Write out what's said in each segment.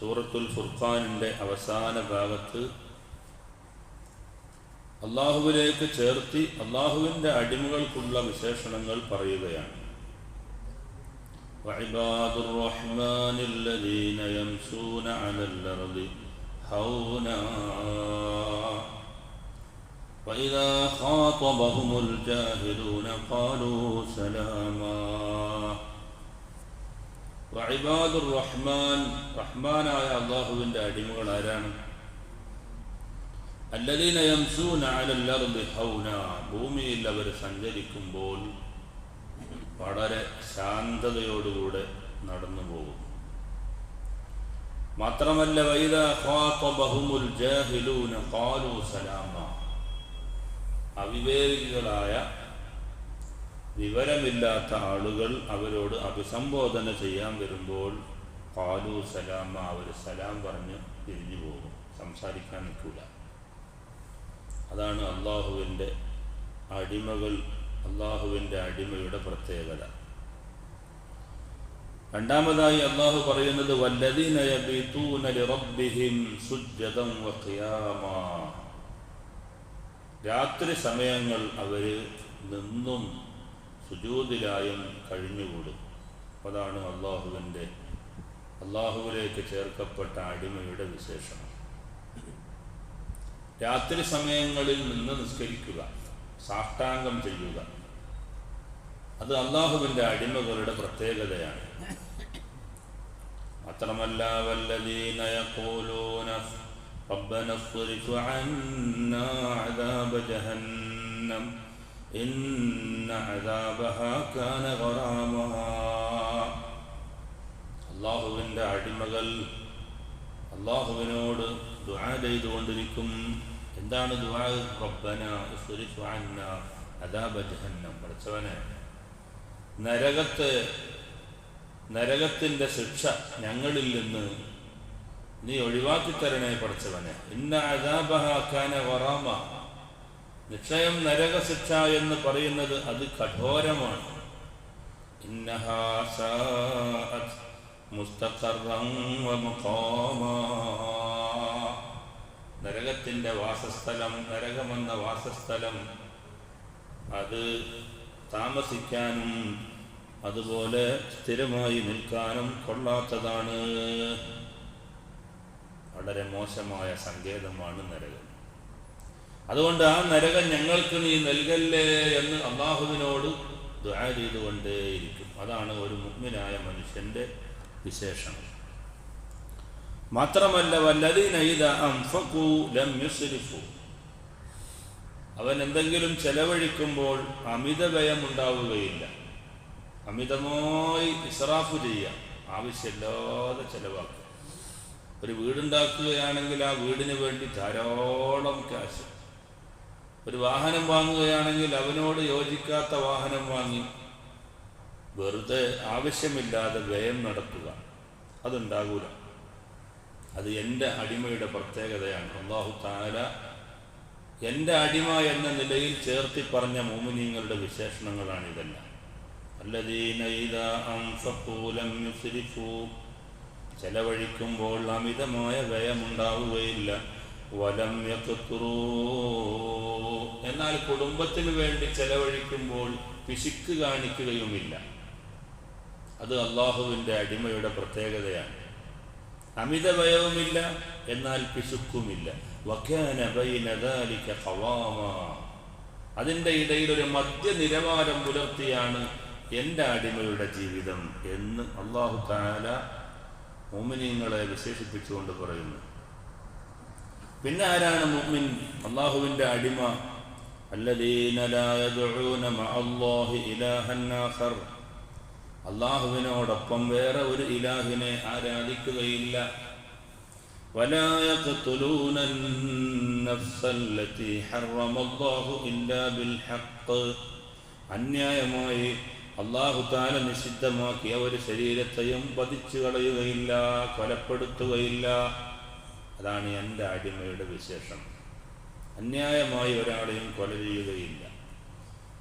സൂറത്തുൽ ഫുർഖാനിൻ്റെ അവസാന ഭാഗത്ത് അള്ളാഹുവിലേക്ക് ചേർത്തി അള്ളാഹുവിൻ്റെ അടിമകൾക്കുള്ള വിശേഷണങ്ങൾ പറയുകയാണ് وعباد الرحمن الذين يمشون على الأرض هونا وإذا خاطبهم الجاهلون قالوا سلاما റഹ്മാൻ റഹ്മാനായ അള്ളാഹുവിന്റെ അടിമകൾ ആരാണ്? ഭൂമിയിൽ അവർ സഞ്ചരിക്കുമ്പോൾ വളരെ ശാന്തതയോടുകൂടെ നടന്നു പോകും. മാത്രമല്ല വൈദ ജാഹിലൂന സലാമ അവിവേകികളായ വിവരമില്ലാത്ത ആളുകൾ അവരോട് അഭിസംബോധന ചെയ്യാൻ വരുമ്പോൾ കാലു സലാമ അവർ സലാം പറഞ്ഞ് തിരിഞ്ഞു പോകും. സംസാരിക്കാൻ നിൽക്കില്ല അതാണ് അള്ളാഹുവിന്റെ അടിമകൾ അള്ളാഹുവിന്റെ അടിമയുടെ പ്രത്യേകത. രണ്ടാമതായി അള്ളാഹു പറയുന്നത് രാത്രി സമയങ്ങൾ അവർ നിന്നും സുജൂതിലായും കഴിഞ്ഞുകൂടും. അതാണ് അള്ളാഹുവിന്റെ അള്ളാഹുവിലേക്ക് ചേർക്കപ്പെട്ട അടിമയുടെ വിശേഷണം. രാത്രി സമയങ്ങളിൽ നിന്ന് നിസ്കരിക്കുക സാഷ്ടാംഗം ചെയ്യുക അത് അള്ളാഹുവിന്റെ അടിമകളുടെ പ്രത്യേകതയാണ്. മാത്രമല്ല വല്ലദീന ജഹന്നം إن عذابها كان غراما അള്ളാഹുവിൻ്റെ അടിമകൾ അള്ളാഹുവിനോട് ദുആ ചെയ്തുകൊണ്ടിരിക്കും എന്താണ് ദുആ റബ്ബന ഇസ്രിഫ് അന്ന അദാബ ജഹന്നം പഠിച്ചവനെ നരകത്ത് നരകത്തിൻ്റെ ശിക്ഷ ഞങ്ങളിൽ നിന്ന് നീ ഒഴിവാക്കി തരണേ പഠിച്ചവനെ ഇന്ന അദാബഹാക്കാന വറാമ നിശ്ചയം നരകശിക്ഷ എന്ന് പറയുന്നത് അത് കഠോരമാണ്. നരകത്തിന്റെ വാസസ്ഥലം നരകമെന്ന വാസസ്ഥലം അത് താമസിക്കാനും അതുപോലെ സ്ഥിരമായി നിൽക്കാനും കൊള്ളാത്തതാണ്. വളരെ മോശമായ സങ്കേതമാണ് നരകം. അതുകൊണ്ട് ആ നരകം ഞങ്ങൾക്ക് നീ നൽകല്ലേ എന്ന് അള്ളാഹുവിനോട് ദുആ ചെയ്തുകൊണ്ടേയിരിക്കും. അതാണ് ഒരു മുഗ്മിനായ മനുഷ്യന്റെ വിശേഷണം. മാത്രമല്ല വല്ലതീന ഇദ അൻഫഖു ലം അവൻ എന്തെങ്കിലും ചെലവഴിക്കുമ്പോൾ അമിത വ്യയം ഉണ്ടാവുകയില്ല. അമിതമായി ഇസ്രാഫ് ചെയ്യാം ആവശ്യമില്ലാതെ ചെലവാക്കുക. ഒരു വീടുണ്ടാക്കുകയാണെങ്കിൽ ആ വീടിന് വേണ്ടി ധാരാളം കാശ്. ഒരു വാഹനം വാങ്ങുകയാണെങ്കിൽ അവനോട് യോജിക്കാത്ത വാഹനം വാങ്ങി. വെറുതെ ആവശ്യമില്ലാതെ വ്യയം നടത്തുക. അതുണ്ടാകൂല. അത് എന്റെ അടിമയുടെ പ്രത്യേകതയാണ്. അള്ളാഹു താല എന്റെ അടിമ എന്ന നിലയിൽ ചേർത്തി പറഞ്ഞ മോമിനിയങ്ങളുടെ വിശേഷണങ്ങളാണ് ഇതെല്ലാം. ചെലവഴിക്കുമ്പോൾ അമിതമായ വ്യയമുണ്ടാവുകയില്ല. വലം എന്നാൽ കുടുംബത്തിന് വേണ്ടി ചെലവഴിക്കുമ്പോൾ പിശുക്ക് കാണിക്കുകയുമില്ല. അത് അള്ളാഹുവിന്റെ അടിമയുടെ പ്രത്യേകതയാണ്. അമിത ഭയവുമില്ല എന്നാൽ പിശുക്കുമില്ല. അതിന്റെ ഇടയിൽ ഒരു മധ്യനിലവാരം പുലർത്തിയാണ് എന്റെ അടിമയുടെ ജീവിതം എന്ന് അള്ളാഹു താല മോമിനിയങ്ങളെ വിശേഷിപ്പിച്ചുകൊണ്ട് പറയുന്നു. പിന്നെ ആരാണ് മുഅ്മിൻ? അള്ളാഹുവിന്റെ അടിമ. അള്ളാഹുവിനോടൊപ്പം വേറെ ഒരു ഇലാഹിനെ ആരാധിക്കുകയില്ല. അന്യായമായി അള്ളാഹു താല നിഷിദ്ധമാക്കിയ ഒരു ശരീരത്തെയും പതിച്ചു കളയുകയില്ല കൊലപ്പെടുത്തുകയില്ല. അതാണ് എന്റെ അടിമയുടെ വിശേഷം. അന്യായമായി ഒരാളെയും കൊല ചെയ്യുകയില്ല.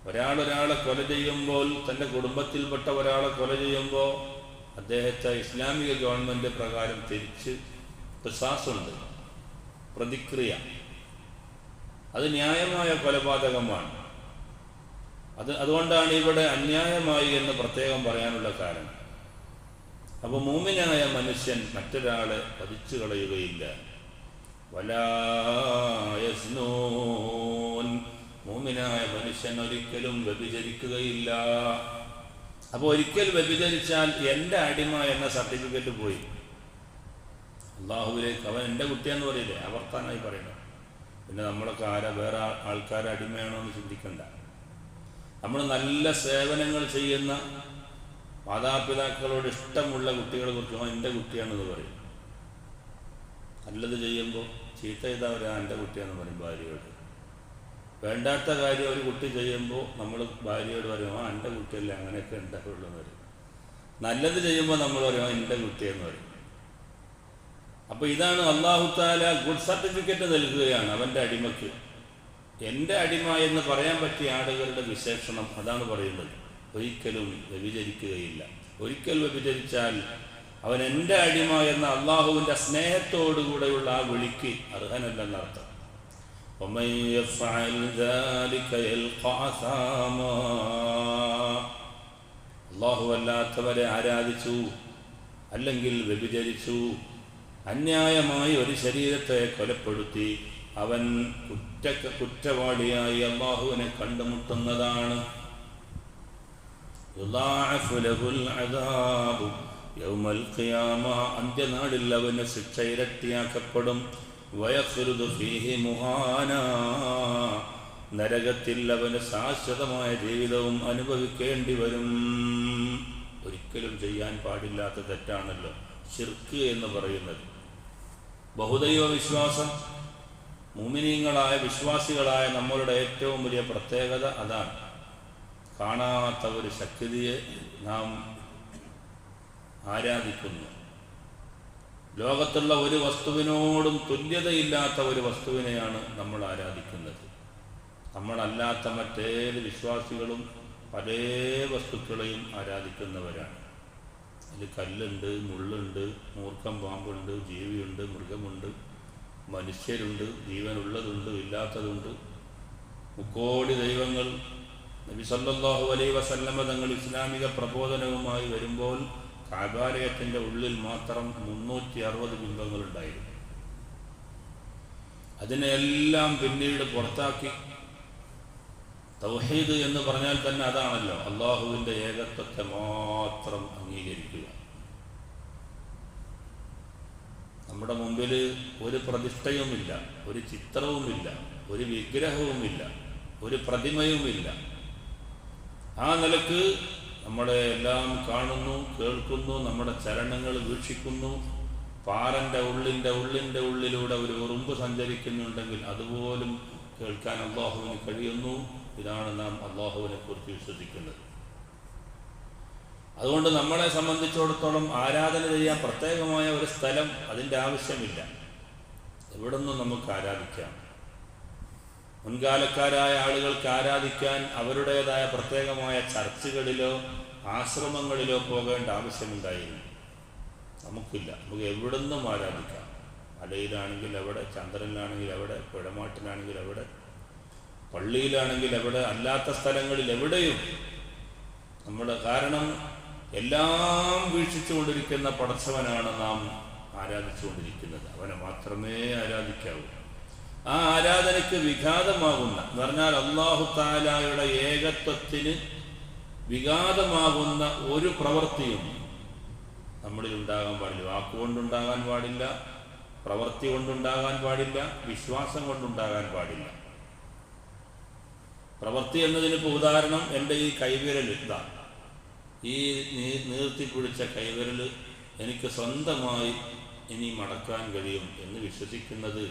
ഒരാൾ ഒരാളെ കൊല ചെയ്യുമ്പോൾ തന്റെ കുടുംബത്തിൽപ്പെട്ട ഒരാളെ കൊല ചെയ്യുമ്പോൾ അദ്ദേഹത്തെ ഇസ്ലാമിക ഗവൺമെന്റ് പ്രകാരം തിരിച്ച് പിസാസുണ്ട് പ്രതിക്രിയ. അത് ന്യായമായ കൊലപാതകമാണ്. അത് അതുകൊണ്ടാണ് ഇവിടെ അന്യായമായി എന്ന് പ്രത്യേകം പറയാനുള്ള കാരണം. അപ്പോൾ മൂമിനായ മനുഷ്യൻ മറ്റൊരാളെ പതിച്ചു കളയുകയില്ല മൂമിനായ മനുഷ്യൻ ഒരിക്കലും വ്യഭിചരിക്കുകയില്ല. അപ്പോൾ ഒരിക്കൽ വ്യഭിചരിച്ചാൽ എന്റെ അടിമ എന്ന സർട്ടിഫിക്കറ്റ് പോയി. അള്ളാഹുവിലേക്ക് അവൻ എന്റെ കുട്ടിയെന്ന് പറയില്ലേ? അവർത്താനായി പറയണം പിന്നെ നമ്മളൊക്കെ ആരാ? വേറെ ആൾക്കാരെ അടിമയാണോ എന്ന് ചിന്തിക്കണ്ട. നമ്മൾ നല്ല സേവനങ്ങൾ ചെയ്യുന്ന മാതാപിതാക്കളോട് ഇഷ്ടമുള്ള കുട്ടികളെ കുറിച്ച് എന്റെ കുട്ടിയാണെന്ന് പറയും. നല്ലത് ചെയ്യുമ്പോൾ ചീത്ത ചെയ്തവർ എന്റെ കുട്ടിയെന്ന് പറയും ഭാര്യയോട്. വേണ്ടാത്ത കാര്യം ഒരു കുട്ടി ചെയ്യുമ്പോൾ നമ്മൾ ഭാര്യയോട് പറയും ആ എന്റെ കുട്ടിയല്ലേ അങ്ങനെയൊക്കെ ഉണ്ടാവുള്ളൂ എന്ന് പറയും. നല്ലത് ചെയ്യുമ്പോൾ നമ്മൾ പറയും എന്റെ കുട്ടിയെന്ന് പറയും. അപ്പോൾ ഇതാണ് അള്ളാഹുത്താല ഗുഡ് സർട്ടിഫിക്കറ്റ് നൽകുകയാണ് അവന്റെ അടിമയ്ക്ക് എന്റെ അടിമ എന്ന് പറയാൻ പറ്റിയ ആളുകളുടെ വിശേഷണം അതാണ് പറയുന്നത്. ഒരിക്കലും വ്യഭിചരിക്കുകയില്ല. ഒരിക്കൽ വ്യഭിചരിച്ചാൽ അവൻ എന്റെ അടിമ എന്ന അള്ളാഹുവിന്റെ സ്നേഹത്തോടുകൂടെയുള്ള ആ വിളിക്ക് അർഹനല്ലെന്നർത്ഥം. അല്ലാത്തവരെ ആരാധിച്ചു അല്ലെങ്കിൽ വ്യഭിചരിച്ചു അന്യായമായി ഒരു ശരീരത്തെ കൊലപ്പെടുത്തി അവൻ കുറ്റ കുറ്റവാളിയായി അള്ളാഹുവിനെ കണ്ടുമുട്ടുന്നതാണ് ും. യൗമൽ അന്ത്യനാളിൽ അവന് ശിക്ഷ ഇരട്ടിയാക്കപ്പെടും വയസ്സുരുതു ഫീഹി മുഹാന നരകത്തിൽ അവന് ശാശ്വതമായ ജീവിതവും അനുഭവിക്കേണ്ടി വരും. ഒരിക്കലും ചെയ്യാൻ പാടില്ലാത്ത തെറ്റാണല്ലോ ഷിർക്ക് എന്ന് പറയുന്നത്. ബഹുദൈവ വിശ്വാസം മുമിനീങ്ങളായ വിശ്വാസികളായ നമ്മളുടെ ഏറ്റവും വലിയ പ്രത്യേകത അതാണ്. കാണാത്ത ഒരു ശക്തിയെ നാം ആരാധിക്കുന്നു. ലോകത്തുള്ള ഒരു വസ്തുവിനോടും തുല്യതയില്ലാത്ത ഒരു വസ്തുവിനെയാണ് നമ്മൾ ആരാധിക്കുന്നത്. നമ്മളല്ലാത്ത മറ്റേത് വിശ്വാസികളും പല വസ്തുക്കളെയും ആരാധിക്കുന്നവരാണ്. അതിൽ കല്ലുണ്ട് മുള്ളുണ്ട് മൂർഖം പാമ്പുണ്ട് ജീവിയുണ്ട് മൃഗമുണ്ട് മനുഷ്യരുണ്ട് ജീവനുള്ളതുണ്ട് ഇല്ലാത്തതുണ്ട്. മുക്കോടി ദൈവങ്ങൾ നബി സല്ലല്ലാഹു അലൈഹി വസല്ലമ തങ്ങൾ ഇസ്ലാമിക പ്രബോധനവുമായി വരുമ്പോൾ കാബാലയത്തിന്റെ ഉള്ളിൽ മാത്രം മുന്നൂറ്റി അറുപത് ബിംബങ്ങളുണ്ടായിരുന്നു. അതിനെല്ലാം പിന്നീട് പുറത്താക്കി. തൗഹീദ് എന്ന് പറഞ്ഞാൽ തന്നെ അതാണല്ലോ അള്ളാഹുവിന്റെ ഏകത്വത്തെ മാത്രം അംഗീകരിക്കുക. നമ്മുടെ മുമ്പിൽ ഒരു പ്രതിഷ്ഠയുമില്ല ഒരു ചിത്രവുമില്ല ഒരു വിഗ്രഹവുമില്ല ഒരു പ്രതിമയുമില്ല. ആ നിലയ്ക്ക് നമ്മളെ എല്ലാം കാണുന്നു കേൾക്കുന്നു നമ്മുടെ ചലനങ്ങൾ വീക്ഷിക്കുന്നു. പാറന്റെ ഉള്ളിന്റെ ഉള്ളിന്റെ ഉള്ളിലൂടെ ഒരു ഉറുമ്പ് സഞ്ചരിക്കുന്നുണ്ടെങ്കിൽ അതുപോലും കേൾക്കാൻ അള്ളാഹുവിന് കഴിയുന്നു. ഇതാണ് നാം അള്ളാഹുവിനെ കുറിച്ച് വിശ്വസിക്കുന്നത്. അതുകൊണ്ട് നമ്മളെ സംബന്ധിച്ചിടത്തോളം ആരാധന ചെയ്യാൻ പ്രത്യേകമായ ഒരു സ്ഥലം അതിന്റെ ആവശ്യമില്ല. എവിടുന്നും നമുക്ക് ആരാധിക്കാം? മുൻകാലക്കാരായ ആളുകൾക്ക് ആരാധിക്കാൻ അവരുടേതായ പ്രത്യേകമായ ചർച്ചുകളിലോ ആശ്രമങ്ങളിലോ പോകേണ്ട ആവശ്യമുണ്ടായിരുന്നു. നമുക്കില്ല. നമുക്ക് എവിടെ നിന്നും ആരാധിക്കാം. മലയിലാണെങ്കിൽ എവിടെ ചന്ദ്രനിലാണെങ്കിൽ എവിടെ പുഴമാട്ടിലാണെങ്കിൽ എവിടെ പള്ളിയിലാണെങ്കിൽ എവിടെ അല്ലാത്ത സ്ഥലങ്ങളിൽ എവിടെയും നമ്മുടെ കാരണം എല്ലാം വീക്ഷിച്ചുകൊണ്ടിരിക്കുന്ന പടച്ചവനാണ് നാം ആരാധിച്ചുകൊണ്ടിരിക്കുന്നത്. അവനെ മാത്രമേ ആരാധിക്കാവൂ. ആ ആരാധനയ്ക്ക് വിഘാതമാകുന്ന എന്ന് പറഞ്ഞാൽ അള്ളാഹു താലായുടെ ഏകത്വത്തിന് വിഘാതമാകുന്ന ഒരു പ്രവൃത്തിയും നമ്മളിൽ ഉണ്ടാകാൻ പാടില്ല. വാക്കുകൊണ്ടുണ്ടാകാൻ പാടില്ല പ്രവൃത്തി കൊണ്ടുണ്ടാകാൻ പാടില്ല വിശ്വാസം കൊണ്ടുണ്ടാകാൻ പാടില്ല. പ്രവൃത്തി എന്നതിനിപ്പോൾ ഉദാഹരണം എന്റെ ഈ കൈവിരൽ ഇതാ. ഈ നീർത്തിപ്പിടിച്ച കൈവിരൽ എനിക്ക് സ്വന്തമായി ഇനി മടക്കാൻ കഴിയും എന്ന് വിശ്വസിക്കുന്നത്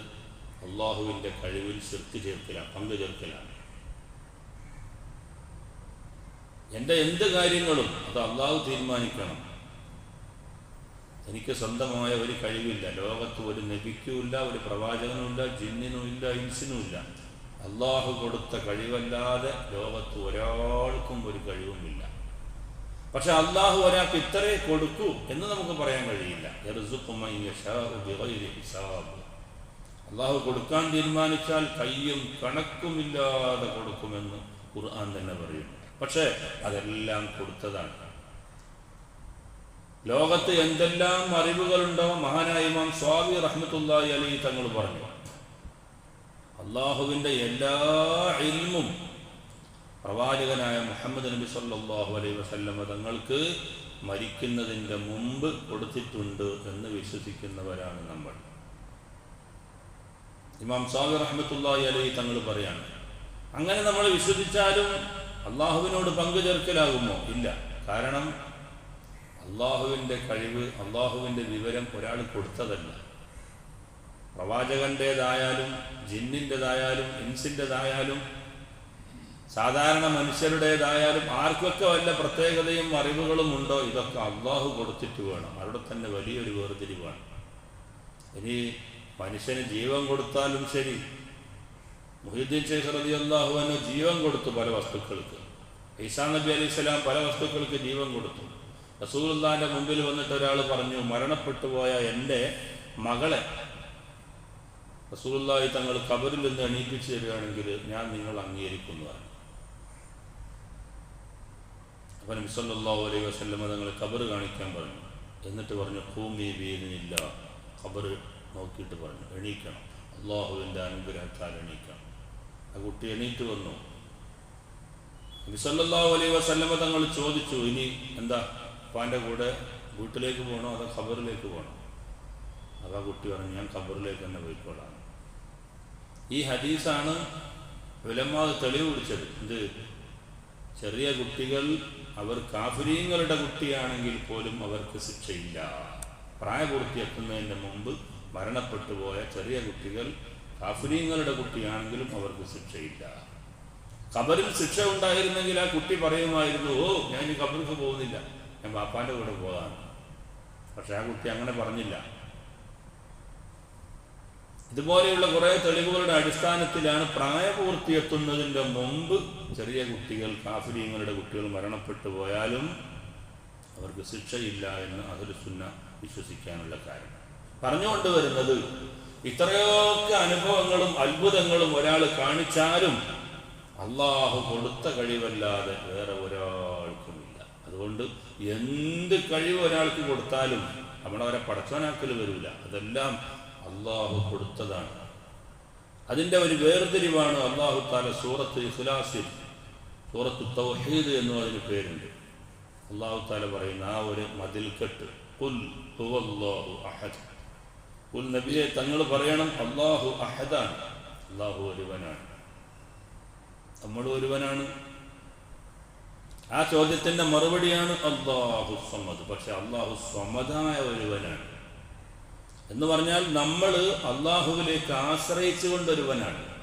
അള്ളാഹുവിന്റെ കഴിവിൽ ശിർക്ക് ചേർക്കലാണ് പങ്കു ചേർക്കലാണ്. എന്റെ എന്ത് കാര്യങ്ങളും അത് അള്ളാഹു തീരുമാനിക്കണം. എനിക്ക് സ്വന്തമായ ഒരു കഴിവില്ല. ലോകത്ത് ഒരു നബിക്കുമില്ല ഒരു പ്രവാചകനുമില്ല ജിന്നിനുമില്ല ഇൻസിനുമില്ല അള്ളാഹു കൊടുത്ത കഴിവല്ലാതെ ലോകത്ത് ഒരാൾക്കും ഒരു കഴിവുമില്ല. പക്ഷെ അള്ളാഹു ഒരാൾക്ക് ഇത്രേ കൊടുക്കൂ എന്ന് നമുക്ക് പറയാൻ കഴിയില്ല. അള്ളാഹു കൊടുക്കാൻ തീരുമാനിച്ചാൽ കയ്യും കണക്കുമില്ലാതെ കൊടുക്കുമെന്ന് ഖുർആൻ തന്നെ പറയുന്നു പക്ഷേ അതെല്ലാം കൊടുത്തതാണ്. ലോകത്ത് എന്തെല്ലാം അറിവുകളുണ്ടോ മഹാനായ ഇമാം സ്വാമി റഹ്മത്തുല്ലായി അലി തങ്ങൾ പറഞ്ഞു. അള്ളാഹുവിന്റെ എല്ലാ ഇൽമും പ്രവാചകനായ മുഹമ്മദ് നബി സല്ലാഹു അലൈ വസല്ലമ തങ്ങൾക്ക് മരിക്കുന്നതിന്റെ മുമ്പ് കൊടുത്തിട്ടുണ്ട് എന്ന് വിശ്വസിക്കുന്നവരാണ് നമ്മൾ. ഇമാം സ്വാമി റഹ്മത്തുല്ലാഹി അലി തങ്ങൾ പറയാണ് അങ്ങനെ നമ്മൾ വിശ്വസിച്ചാലും അള്ളാഹുവിനോട് പങ്കു ചേർക്കലാകുമോ ഇല്ല. കാരണം അള്ളാഹുവിന്റെ കഴിവ് അള്ളാഹുവിന്റെ വിവരം ഒരാൾ കൊടുത്തതല്ല. പ്രവാചകന്റേതായാലും ജിന്നിന്റെതായാലും ഇൻസിന്റെതായാലും സാധാരണ മനുഷ്യരുടേതായാലും ആർക്കൊക്കെ വല്ല പ്രത്യേകതയും അറിവുകളും ഉണ്ടോ? ഇതൊക്കെ അള്ളാഹു കൊടുത്തിട്ട് വേണം. അവിടെ തന്നെ വലിയൊരു വേർതിരിവാണ്. ഇനി മനുഷ്യന് ജീവൻ കൊടുത്താലും ശരി മുഹിദ്ദീൻ ഷെയ്ഖ് അള്ളാഹു അനു ജീവൻ കൊടുത്തു പല വസ്തുക്കൾക്ക്. ഈസാ നബി അലൈഹി സ്വലാം പല വസ്തുക്കൾക്ക് ജീവൻ കൊടുത്തു. റസൂലുള്ളാന്റെ മുമ്പിൽ വന്നിട്ട് ഒരാൾ പറഞ്ഞു മരണപ്പെട്ടു പോയ എന്റെ മകളെ റസൂലുള്ളാഹി തങ്ങൾ കബറിൽ നിന്ന് എണീപ്പിച്ചു തരികയാണെങ്കിൽ ഞാൻ നിങ്ങൾ അംഗീകരിക്കുന്നതാണ് അപ്പം നബി സല്ലല്ലാഹു അലൈഹി വസല്ലമ തങ്ങൾ കബർ കാണിക്കാൻ പറഞ്ഞു. എന്നിട്ട് പറഞ്ഞു ഭൂമി വീരനില്ല കബറ് നോക്കിയിട്ട് പറഞ്ഞു എണീക്കണം. അള്ളാഹുവിന്റെ അനുഗ്രഹത്താൽ എണീക്കണം. ആ കുട്ടി എണീറ്റ് വന്നു. നബി സല്ലല്ലാഹു അലൈഹി വസല്ലമ തങ്ങൾ ചോദിച്ചു ഇനി എന്താ ഉപ്പാന്റെ കൂടെ വീട്ടിലേക്ക് പോകണോ അതോ ഖബറിലേക്ക് പോകണോ അതാ കുട്ടി പറഞ്ഞു ഞാൻ ഖബറിലേക്ക് തന്നെ പോയിക്കോളാം. ഈ ഹദീസാണ് വിലമാത് തെളിവ് പിടിച്ചത്. ഇത് ചെറിയ കുട്ടികൾ അവർ കാഫുരീങ്ങളുടെ കുട്ടിയാണെങ്കിൽ പോലും അവർക്ക് ശിക്ഷയില്ല. പ്രായപൂർത്തിയെത്തുന്നതിന് മുമ്പ് മരണപ്പെട്ടു പോയ ചെറിയ കുട്ടികൾ കാഫുരീങ്ങളുടെ കുട്ടിയാണെങ്കിലും അവർക്ക് ശിക്ഷയില്ല. കബറിൽ ശിക്ഷ ഉണ്ടായിരുന്നെങ്കിൽ ആ കുട്ടി പറയുമായിരുന്നു ഓ ഞാൻ ഈ കബറിക്ക് പോകുന്നില്ല. ഞാൻ ബാപ്പാന്റെ കൂടെ പോകാൻ പക്ഷെ ആ കുട്ടി അങ്ങനെ പറഞ്ഞില്ല. ഇതുപോലെയുള്ള കുറേ തെളിവുകളുടെ അടിസ്ഥാനത്തിലാണ് പ്രായപൂർത്തിയെത്തുന്നതിന്റെ മുമ്പ് ചെറിയ കുട്ടികൾ കാഫിര്യങ്ങളുടെ കുട്ടികൾ മരണപ്പെട്ടു പോയാലും അവർക്ക് ശിക്ഷയില്ല എന്ന് അതൊരു സുന്ന വിശ്വസിക്കാനുള്ള കാരണം പറഞ്ഞുകൊണ്ട് വരുന്നത് ഇത്രയൊക്കെ അനുഭവങ്ങളും അത്ഭുതങ്ങളും ഒരാൾ കാണിച്ചാലും അള്ളാഹു കൊടുത്ത കഴിവല്ലാതെ വേറെ ഒരാൾക്കുമില്ല. അതുകൊണ്ട് എന്ത് കഴിവ് ഒരാൾക്ക് കൊടുത്താലും നമ്മളവരെ പടച്ചവനാക്കൽ വരില്ല അതെല്ലാം അള്ളാഹു കൊടുത്തതാണ്. അതിന്റെ ഒരു വേർതിരിവാണ് അള്ളാഹു താല സൂറത്ത് ഇഖ്ലാസിൽ സൂറത്ത് തൗഹീദ് എന്നും അതിന് പേരുണ്ട്. അള്ളാഹു താല പറയുന്ന ആ ഒരു മതിൽക്കെട്ട് കുൽ അഹദ്. കുൽ നബിയെ തങ്ങൾ പറയണം അള്ളാഹു അഹദാണ് അള്ളാഹു ഒരുവനാണ്. നമ്മൾ ഒരുവനാണ്. ആ ചോദ്യത്തിന്റെ മറുപടിയാണ് അള്ളാഹു സമ്മത് പക്ഷെ അള്ളാഹു സമ്മതമായ ഒരുവനാണ്. എന്ന് പറഞ്ഞാൽ നമ്മൾ അള്ളാഹുവിലേക്ക് ആശ്രയിച്ചുകൊണ്ട് ഒരുവനാണ്.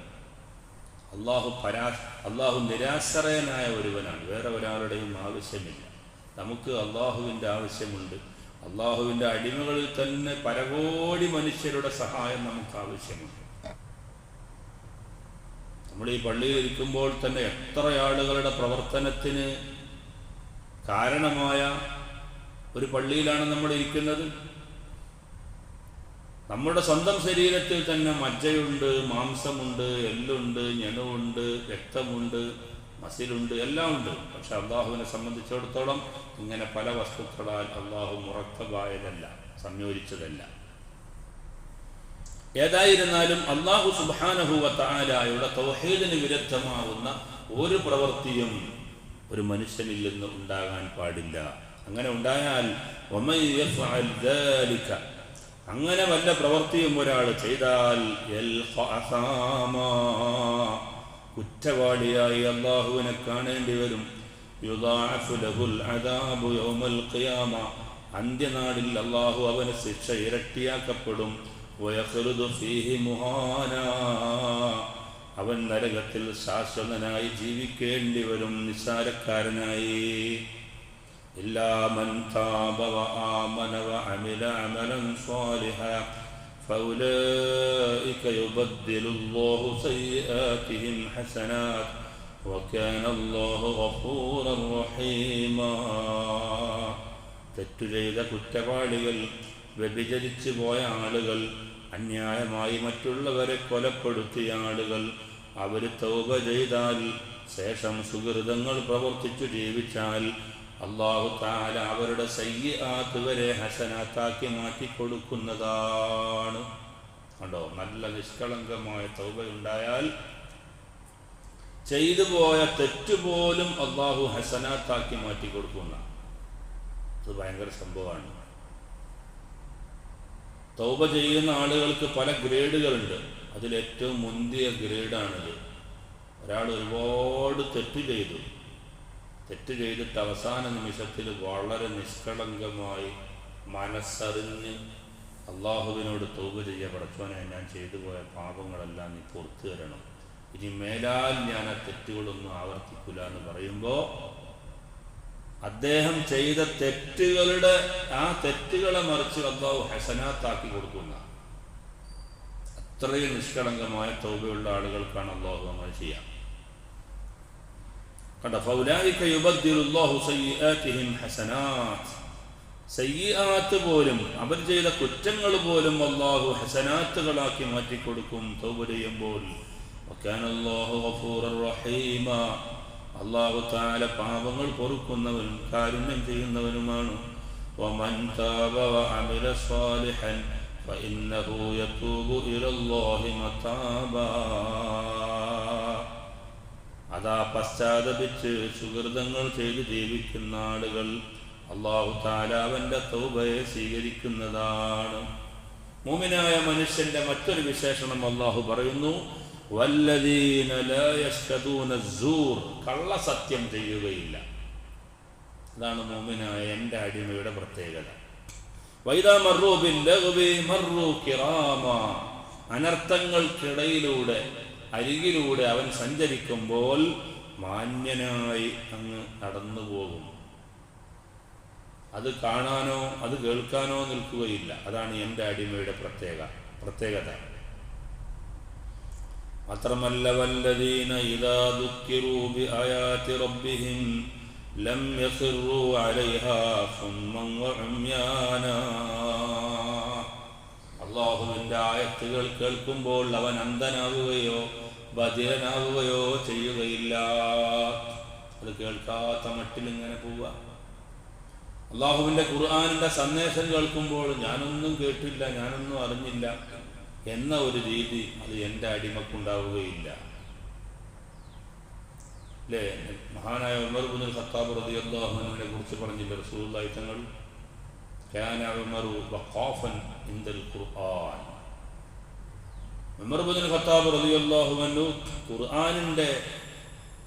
അള്ളാഹു പരാ അള്ളാഹു നിരാശ്രയനായ ഒരുവനാണ്. വേറെ ഒരാളുടെയും ആവശ്യമില്ല. നമുക്ക് അള്ളാഹുവിന്റെ ആവശ്യമുണ്ട്. അള്ളാഹുവിന്റെ അടിമകളിൽ തന്നെ പരകോടി മനുഷ്യരുടെ സഹായം നമുക്ക് ആവശ്യമുണ്ട്. നമ്മൾ ഈ പള്ളിയിൽ ഇരിക്കുമ്പോൾ തന്നെ എത്ര ആളുകളുടെ പ്രവർത്തനത്തിന് കാരണമായ ഒരു പള്ളിയിലാണ് നമ്മൾ ഇരിക്കുന്നത്? നമ്മുടെ സ്വന്തം ശരീരത്തിൽ തന്നെ മജ്ജയുണ്ട് മാംസമുണ്ട് എല്ലുണ്ട് ഞെണുണ്ട് രക്തമുണ്ട് മസിലുണ്ട് എല്ലാം ഉണ്ട്. പക്ഷെ അള്ളാഹുവിനെ സംബന്ധിച്ചിടത്തോളം ഇങ്ങനെ പല വസ്തുക്കളാൽ അള്ളാഹു മുറത്തബായതല്ല സംയോജിച്ചതല്ല. ഏതായിരുന്നാലും അള്ളാഹു സുബാനഹുവത്തായാലയുടെ തൗഹീദിന് വിരുദ്ധമാവുന്ന ഒരു പ്രവൃത്തിയും ഒരു മനുഷ്യനിൽ നിന്ന് ഉണ്ടാകാൻ പാടില്ല. അങ്ങനെ ഉണ്ടായാൽ അങ്ങനെ വല്ല പ്രവൃത്തിയും ഒരാൾ ചെയ്താൽ കുറ്റവാളിയായി അള്ളാഹുവിനെ കാണേണ്ടി വരും. അന്ത്യനാടിൽ അള്ളാഹു അവന് ശിക്ഷ ഇരട്ടിയാക്കപ്പെടും. അവൻ നരകത്തിൽ ശാശ്വതനായി ജീവിക്കേണ്ടി വരും നിസാരക്കാരനായി ഇല്ലാ മൻ താപവ ആമനവ അമില അമലം സ്വാലിഹ. فأولئك يبدل الله سيئاتهم حسنات وكان الله غفورا رحيما തെറ്റു ചെയ്ത കുറ്റവാളികൾ വ്യഭിചരിച്ചു പോയ ആളുകൾ അന്യായമായി മറ്റുള്ളവരെ കൊലപ്പെടുത്തിയ ആളുകൾ അവർ തൗബ ചെയ്താൽ ശേഷം സുഹൃതങ്ങൾ പ്രവർത്തിച്ചു ജീവിച്ചാൽ അള്ളാഹു താല അവരുടെ സയ്യാത്ത് വരെ ഹസനാത്താക്കി മാറ്റിക്കൊടുക്കുന്നതാണ്. കണ്ടോ? നല്ല നിഷ്കളങ്കമായ തൗബയുണ്ടായാൽ ചെയ്തു പോയ തെറ്റുപോലും അള്ളാഹു ഹസനാത്താക്കി മാറ്റിക്കൊടുക്കുന്ന. അത് ഭയങ്കര സംഭവമാണ്. തൗബ ചെയ്യുന്ന ആളുകൾക്ക് പല ഗ്രേഡുകളുണ്ട്. അതിലേറ്റവും മുന്തിയ ഗ്രേഡാണിത്. ഒരാൾ ഒരുപാട് തെറ്റ് ചെയ്തു. തെറ്റ് ചെയ്തിട്ട് അവസാന നിമിഷത്തിൽ വളരെ നിഷ്കളങ്കമായി മനസ്സറിഞ്ഞ് അള്ളാഹുവിനോട് തൗബ ചെയ്യ പടച്ചോനെ ഞാൻ ചെയ്തു പോയ പാപങ്ങളെല്ലാം നീ പുറത്തു തരണം. ഇനി മേലാൽ ഞാൻ ആ തെറ്റുകളൊന്നും ആവർത്തിക്കില്ല എന്ന് പറയുമ്പോൾ അദ്ദേഹം ചെയ്ത തെറ്റുകളുടെ ആ തെറ്റുകളെ മറിച്ച് അള്ളാഹു ഹസനാത്താക്കി കൊടുക്കുന്ന അത്രയും നിഷ്കളങ്കമായ തൗബയുള്ള ആളുകൾക്കാണ് അള്ളാഹു നമ്മൾ ചെയ്യാം. കണ്ട ഫൗലായിക്ക യുബദ്ദിലുല്ലാഹു സയ്യിആതിഹിം ഹസനാത്ത് സയ്യിആത്ത് പോലും അവർ ചെയ്ത കുറ്റങ്ങൾ പോലും അള്ളാഹു ഹസനാത്തുകളാക്കി മാറ്റിക്കൊടുക്കും തൗബ ചെയ്യുമ്പോൾ വക്കാന അല്ലാഹു ഗഫൂറർ റഹീമ അള്ളാഹു താല പാപങ്ങൾ പൊറുക്കുന്നവനും കാരുണ്യം ചെയ്യുന്നവനുമാണ് ومن تاب وعمل صالحا فإنه يتوب إلى الله متابا അതാ പശ്ചാത്തപിച്ച് സുഹൃതങ്ങൾ ചെയ്ത് ജീവിക്കുന്ന ആളുകൾ അള്ളാഹു താലാവന്റെ തൗബയെ സ്വീകരിക്കുന്നതാണ്. മൂമിനായ മനുഷ്യന്റെ മറ്റൊരു വിശേഷണം അള്ളാഹു പറയുന്നു കള്ളസത്യം ചെയ്യുകയില്ല. അതാണ് മോമിനായ എന്റെ അടിമയുടെ പ്രത്യേകത. അനർത്ഥങ്ങൾക്കിടയിലൂടെ അരികിലൂടെ അവൻ സഞ്ചരിക്കുമ്പോൾ മാന്യനായി അങ്ങ് നടന്നു പോകും അത് കാണാനോ അത് കേൾക്കാനോ നിൽക്കുകയില്ല. അതാണ് എന്റെ അടിമയുടെ പ്രത്യേക പ്രത്യേകത. മാത്രമല്ല വല്ലദീന ഇദാ ദുഃഖിറൂ ബിആയാതി റബ്ബിഹിം ലം യഖിറൂ അലൈഹാ ആയത്തുകൾ കേൾക്കുമ്പോൾ അവൻ അന്ധനാവുകയോ ഭജനാവുകയോ ചെയ്യുകയില്ല. അത് കേൾക്കാത്ത മട്ടിലിങ്ങനെ പോവുക. അള്ളാഹുവിന്റെ ഖുർആാനിന്റെ സന്ദേശം കേൾക്കുമ്പോൾ ഞാനൊന്നും കേട്ടില്ല ഞാനൊന്നും അറിഞ്ഞില്ല എന്ന ഒരു രീതി അത് എന്റെ അടിമക്കുണ്ടാവുകയില്ല. അല്ലേ മഹാനായ ഉമർ ബുദ്ധൻ ഖത്താബ് റതി അള്ളാഹുനെ കുറിച്ച് പറഞ്ഞില്ല റസൂൽ തങ്ങൾ? ഖുർആൻ. ഖുർആാനിന്റെ ഖത്താബ്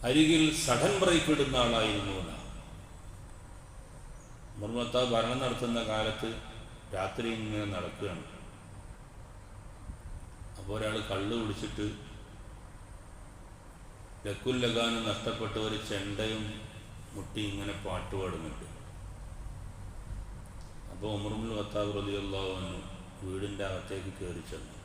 അരികിൽ സഡൻ ബ്രേക്ക് ആളായിരുന്നു മെമ്മർ ഭരണം നടത്തുന്ന കാലത്ത് രാത്രി ഇങ്ങനെ നടക്കുകയാണ്. അപ്പോൾ ഒരാൾ കള്ള് കുടിച്ചിട്ട് ലക്കുല്ലഗാനും നഷ്ടപ്പെട്ട ഒരു ചെണ്ടയും മുട്ടി ഇങ്ങനെ പാട്ട് പാടുന്നുണ്ട്. അപ്പോൾ ഉമർമുൽ ഖത്താബ് റതിയുള്ള വീടിന്റെ അകത്തേക്ക് കയറി ചെന്നു.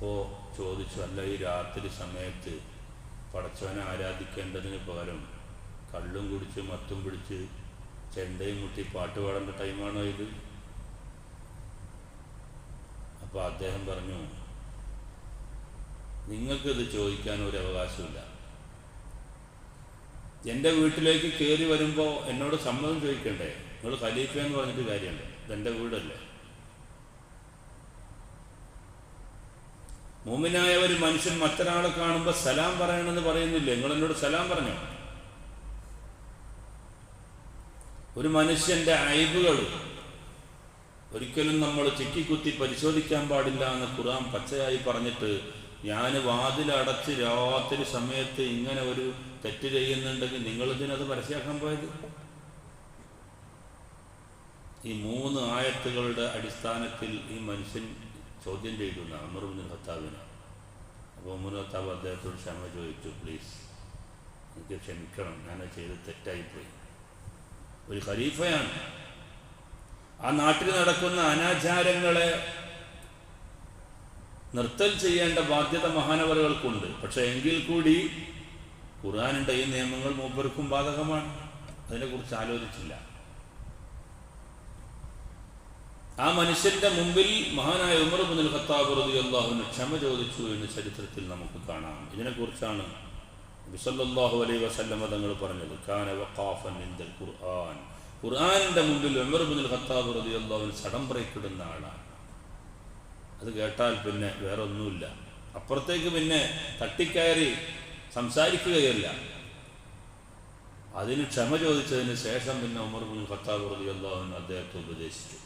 അപ്പോൾ ചോദിച്ചു അല്ല ഈ രാത്രി സമയത്ത് പടച്ചവനെ ആരാധിക്കേണ്ടതിന് പകരം കള്ളും കുടിച്ച് മത്തും പിടിച്ച് ചെണ്ടയും മുട്ടി പാട്ട് പാടേണ്ട ടൈമാണോ ഇത്? അപ്പോൾ അദ്ദേഹം പറഞ്ഞു നിങ്ങൾക്കിത് ചോദിക്കാൻ ഒരു അവകാശമില്ല എന്റെ വീട്ടിലേക്ക് കയറി വരുമ്പോൾ എന്നോട് സമ്മതം ചോദിക്കണ്ടേ? നിങ്ങൾ ഖലീഫ എന്ന് പറഞ്ഞിട്ട് കാര്യമുണ്ട്. ഇതെന്റെ വീടല്ലേ? മൂമിനായ ഒരു മനുഷ്യൻ മറ്റൊരാളെ കാണുമ്പോൾ സലാം പറയണമെന്ന് പറയുന്നില്ല? നിങ്ങൾ എന്നോട് സലാം പറഞ്ഞോ? ഒരു മനുഷ്യന്റെ അയവുകൾ ഒരിക്കലും നമ്മൾ ചിക്കിക്കുത്തി പരിശോധിക്കാൻ പാടില്ല എന്ന് ഖുറാൻ പച്ചയായി പറഞ്ഞിട്ട് ഞാൻ വാതിലടച്ച് രാത്രി സമയത്ത് ഇങ്ങനെ ഒരു തെറ്റ് ചെയ്യുന്നുണ്ടെങ്കിൽ നിങ്ങളിതിനത് പരസ്യമാക്കാൻ പോയത്? ഈ മൂന്ന് ആയത്തുകളുടെ അടിസ്ഥാനത്തിൽ ഈ മനുഷ്യൻ ചോദ്യം ചെയ്തു അമറുബിൻ ഖത്താബിന് അപ്പോൾ ഉമർ ഖത്താബ് അദ്ദേഹത്തോട് ക്ഷമ ചോദിച്ചു പ്ലീസ് എനിക്ക് ക്ഷമിക്കണം. ഞാൻ ചെയ്ത് തെറ്റായിപ്പോയി. ഒരു ഖലീഫയാണ്. ആ നാട്ടിൽ നടക്കുന്ന അനാചാരങ്ങളെ നിർത്തൽ ചെയ്യേണ്ട ബാധ്യത മഹാനവറുകൾക്കുണ്ട്. പക്ഷെ എങ്കിൽ കൂടി ഖുർആാനിന്റെ ഈ നിയമങ്ങൾ മൂപ്പർക്കും ബാധകമാണ്. അതിനെക്കുറിച്ച് ആലോചിച്ചില്ല. ആ മനുഷ്യന്റെ മുമ്പിൽ മഹാനായ ഉമർ മുതൽ ഖത്താബ് അള്ളാഹുവിന് ക്ഷമ ചോദിച്ചു എന്ന് ചരിത്രത്തിൽ നമുക്ക് കാണാം. ഇതിനെക്കുറിച്ചാണ് ബിസല്ലാഹു അലൈ വസല്ലമ തങ്ങൾ പറഞ്ഞത്. ഖുർആൻ. മുമ്പിൽ ഉമർ മുതൽ ഖത്താബ് റതി അള്ളാഹുവിന് സടംബ്രയ്ക്കിടുന്ന ആളാണ്. അത് കേട്ടാൽ പിന്നെ വേറെ ഒന്നുമില്ല അപ്പുറത്തേക്ക് പിന്നെ തട്ടിക്കയറി സംസാരിക്കുകയല്ല. അതിന് ക്ഷമ ചോദിച്ചതിന് ശേഷം പിന്നെ ഉമർ മുൻ ഖത്താബ് അള്ളാഹുവിന് അദ്ദേഹത്തെ ഉപദേശിച്ചു.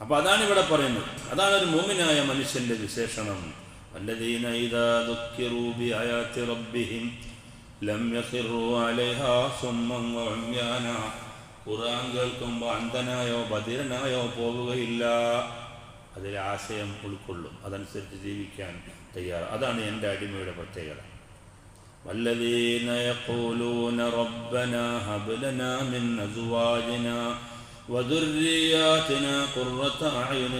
അപ്പൊ അതാണ് ഇവിടെ പറയുന്നത് അതാണ് ഒരു മൂമിനായ മനുഷ്യന്റെ വിശേഷണം الذين إذا ذكروا بآيات ربهم لم يخروا عليها صما وعميانا ഖുർആൻ കേൾക്കുമ്പോൾ അന്ധനായോ ബധിരനായോ പോവുകയില്ല അതിൽ ആശയം ഉൾക്കൊള്ളും അതനുസരിച്ച് ജീവിക്കാൻ തയ്യാറ് അതാണ് എൻ്റെ അടിമയുടെ പ്രത്യേകത والذين يقولون ربنا هب لنا من أزواجنا وذرياتنا قرة أعين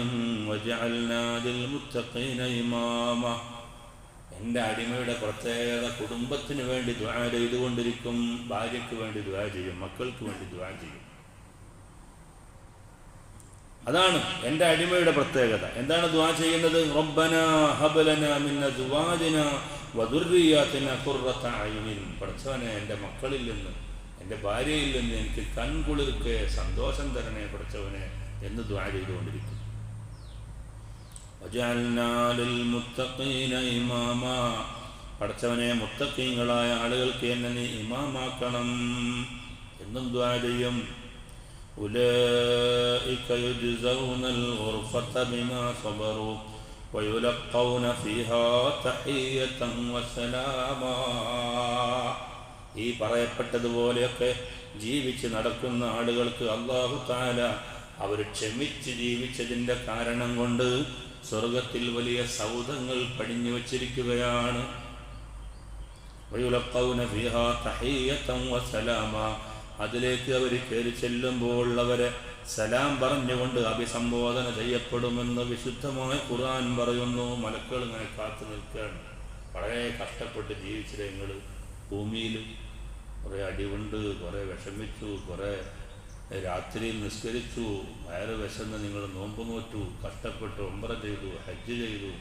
وجعلنا للمتقين إماما എൻ്റെ അടിമയുടെ പ്രത്യേകത കുടുംബത്തിന് വേണ്ടി ദ്വാ ചെയ്തുകൊണ്ടിരിക്കും ഭാര്യയ്ക്ക് വേണ്ടി ദ്വാ ചെയ്യും മക്കൾക്ക് വേണ്ടി ദ്വാ ചെയ്യും അതാണ് എൻ്റെ അടിമയുടെ പ്രത്യേകത എന്താണ് ദ്വാ ചെയ്യുന്നത് റബ്ബന ഹബലന മിന്ന ദുവാദിന വദുർറിയാത്തിന ഖുർറത അയ്യുനിൻ പഠിച്ചവനെ എൻ്റെ മക്കളിൽ നിന്ന് എൻ്റെ ഭാര്യയിൽ നിന്ന് എനിക്ക് കൺകുളിർക്ക് സന്തോഷം തരണേ പഠിച്ചവനെ എന്ന് ദ്വാ ചെയ്തുകൊണ്ടിരിക്കും ഇമാമാ പഠിച്ചവനെ മുത്തക്കീങ്ങളായ ആളുകൾക്ക് എന്നെ നീ ഇമാമാക്കണം എന്നും ദ്വാ ചെയ്യും أولئك يجزون الغرفة بما صبروا ويلقون فيها تحية وسلاما ഈ പറയപ്പെട്ടതുപോലെയൊക്കെ ജീവിച്ച് നടക്കുന്ന ആളുകൾക്ക് അള്ളാഹു താല അവർ ക്ഷമിച്ച് ജീവിച്ചതിന്റെ കാരണം കൊണ്ട് സ്വർഗത്തിൽ വലിയ സൗധങ്ങൾ പടിഞ്ഞു വച്ചിരിക്കുകയാണ്. അതിലേക്ക് അവർ കയറി ചെല്ലുമ്പോൾ അവരെ സലാം പറഞ്ഞുകൊണ്ട് അഭിസംബോധന ചെയ്യപ്പെടുമെന്ന് വിശുദ്ധമായ ഖുർആൻ പറയുന്നു. മലക്കൾ ഇങ്ങനെ കാത്തു നിൽക്കുകയാണ്. വളരെ കഷ്ടപ്പെട്ട് ജീവിച്ചിട്ട് നിങ്ങൾ ഭൂമിയിൽ കുറേ അടിവുണ്ട് കുറേ വിഷമിച്ചു കുറേ രാത്രിയിൽ നിസ്കരിച്ചു വയറ് വിശന്ന് നിങ്ങൾ നോമ്പ് നോറ്റു കഷ്ടപ്പെട്ടു ഒമ്പറ ചെയ്തു ഹജ്ജ് ചെയ്തു.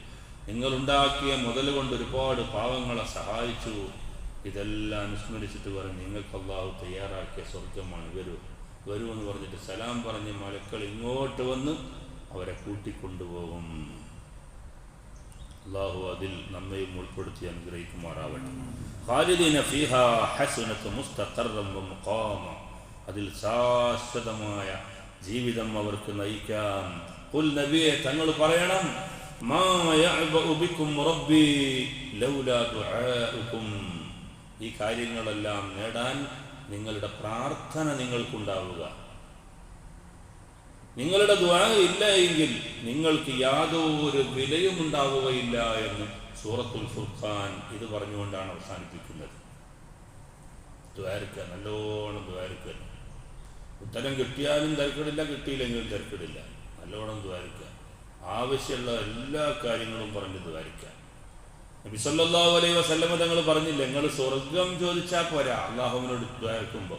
നിങ്ങളുണ്ടാക്കിയ മുതൽ കൊണ്ട് ഒരുപാട് പാവങ്ങളെ സഹായിച്ചു. ഇതെല്ലാം അനുസ്മരിച്ചിട്ട് പറഞ്ഞു നിങ്ങൾക്ക് അള്ളാഹു തയ്യാറാക്കിയ സ്വർഗമാണ് വരൂ. വരൂ എന്ന് പറഞ്ഞിട്ട് സലാം പറഞ്ഞ് മലക്കൾ ഇങ്ങോട്ട് വന്ന് അവരെ കൂട്ടിക്കൊണ്ടുപോകും. അള്ളാഹു അതിൽ നമ്മയും ഉൾപ്പെടുത്തി അനുഗ്രഹിക്കുമാറാവട്ടെ. അതിൽ ശാശ്വതമായ ജീവിതം അവർക്ക് നയിക്കാം. കുൽ നബിയെ തങ്ങൾ പറയണം മാ യഅബഉ റബ്ബി ലൗലാ ഈ കാര്യങ്ങളെല്ലാം നേടാൻ നിങ്ങളുടെ പ്രാർത്ഥന നിങ്ങൾക്കുണ്ടാവുക. നിങ്ങളുടെ ദ്വാ ഇല്ല എങ്കിൽ നിങ്ങൾക്ക് യാതൊരു വിലയും ഉണ്ടാവുകയില്ല എന്ന് സൂറത്തുൽ ഫുർഖാൻ ഇത് പറഞ്ഞുകൊണ്ടാണ് അവസാനിപ്പിക്കുന്നത്. ദ്വാരക്ക നല്ലോണം ദ്വാരക്ക. ഉത്തരം കിട്ടിയാലും തിരക്കിടില്ല കിട്ടിയില്ലെങ്കിലും തിരക്കിടില്ല. നല്ലോണം ദ്വാരക്ക. ആവശ്യമുള്ള എല്ലാ കാര്യങ്ങളും പറഞ്ഞ് ദ്വാരക്ക. നബിസല്ലാ അലൈഹി വസല്ലമ തങ്ങൾ പറഞ്ഞില്ല നിങ്ങൾ സ്വർഗം ചോദിച്ചാൽ പോരാ. അള്ളാഹുവിനോട് ദ്വാരക്കുമ്പോൾ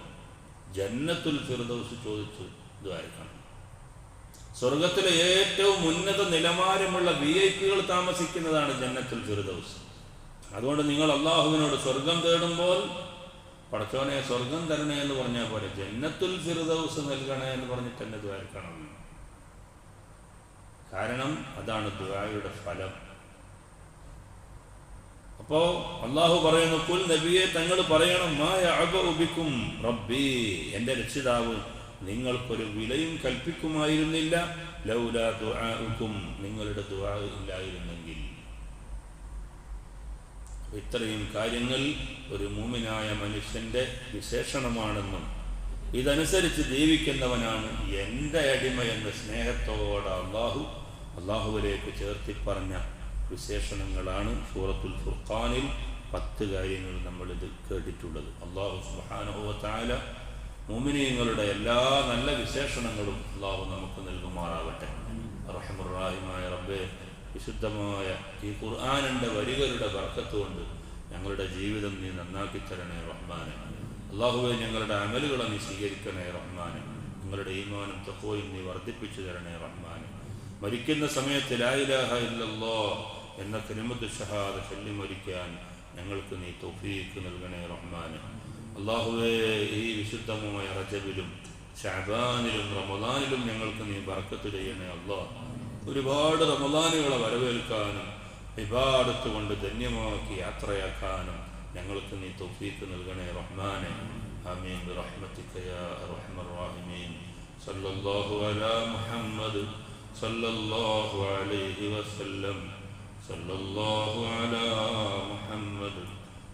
ജന്നത്തുൽ ഫിർദൗസ് ചോദിച്ചു ദ്വാരക്കണം. സ്വർഗത്തിലെ ഏറ്റവും ഉന്നത നിലവാരമുള്ള വി ഐ പികൾ താമസിക്കുന്നതാണ് ജന്നത്തുൽ ഫിർദൗസ്. അതുകൊണ്ട് നിങ്ങൾ അള്ളാഹുവിനോട് സ്വർഗം തേടുമ്പോൾ പടച്ചോനെ സ്വർഗം തരണേ എന്ന് പറഞ്ഞാൽ പോലെ ജന്നത്തുൽ ഫിർദൗസ് നൽകണേ എന്ന് പറഞ്ഞിട്ട് തന്നെ ദ്വാരക്കണം കാരണം അതാണ് ദുആയുടെ ഫലം. അപ്പോ അള്ളാഹു പറയുന്നു കുൽ നബിയെ തങ്ങൾ പറയണം അബുബിക്കും റബ്ബി. എന്റെ രക്ഷിതാവ് നിങ്ങൾക്കൊരു വിലയും കൽപ്പിക്കുമായിരുന്നില്ല. ലൗലാ നിങ്ങളുടെ ദുആ ഇല്ലായിരുന്നെങ്കിൽ. ഇത്രയും കാര്യങ്ങൾ ഒരു മൂമിനായ മനുഷ്യന്റെ വിശേഷണമാണെന്നും ഇതനുസരിച്ച് ജീവിക്കുന്നവനാണ് എന്റെ അടിമ എന്ന സ്നേഹത്തോടെ അള്ളാഹു അള്ളാഹുവിലേക്ക് ചേർത്തി പറഞ്ഞ വിശേഷണങ്ങളാണ് സൂറത്തുൽ ഫുർഖാനിൽ പത്ത് കാര്യങ്ങൾ നമ്മളിത് കേട്ടിട്ടുള്ളത്. അള്ളാഹു സുബാനുഭവത്തായ മുമിനിയങ്ങളുടെ എല്ലാ നല്ല വിശേഷണങ്ങളും അള്ളാഹു നമുക്ക് നൽകുമാറാവട്ടെ. റഹമുറാഹിമായ റബ്ബെ വിശുദ്ധമായ ഈ ഖുർആാനിന്റെ വരികളുടെ വർക്കത്തുകൊണ്ട് ഞങ്ങളുടെ ജീവിതം നീ നന്നാക്കി തരണേ റഹ്മാനെ. അള്ളാഹുവെ ഞങ്ങളുടെ അമലുകളെ നീ സ്വീകരിക്കണേ റഹ്മാനെ. ഞങ്ങളുടെ ഈമാനും തക്കോയും നീ വർദ്ധിപ്പിച്ചു തരണേ റഹ്മാനെ. മരിക്കുന്ന സമയത്ത് ലായിലാഹ ഇല്ലല്ലോ എന്ന തിരുമുദ് ഷഹാദ് ചൊല്ലി മരിക്കാൻ ഞങ്ങൾക്ക് നീ തൊഫീക്ക് നൽകണേ റഹ്മാനെ. അള്ളാഹുവേ ഈ വിശുദ്ധമായ റജബിലും ഷാബാനിലും റമദാനിലും ഞങ്ങൾക്ക് നീ ബർക്കത്ത് ചെയ്യണേ അള്ളാഹ് ഒരുപാട് റമദാനുകളെ വരവേൽക്കാനും വിഭാടത്ത് കൊണ്ട് ധന്യമാക്കി യാത്രയാക്കാനും ഞങ്ങൾക്ക് നീ തൗഫീക്ക് നൽകണേ റഹ്മാനെ. ആമീൻ. റഹ്മത്തിക്ക യാ റഹീമീൻ. സല്ലല്ലാഹു അലാ മുഹമ്മദ് സല്ലല്ലാഹു അലൈഹി വസല്ലം. സല്ലല്ലാഹു അലാ മുഹമ്മദ്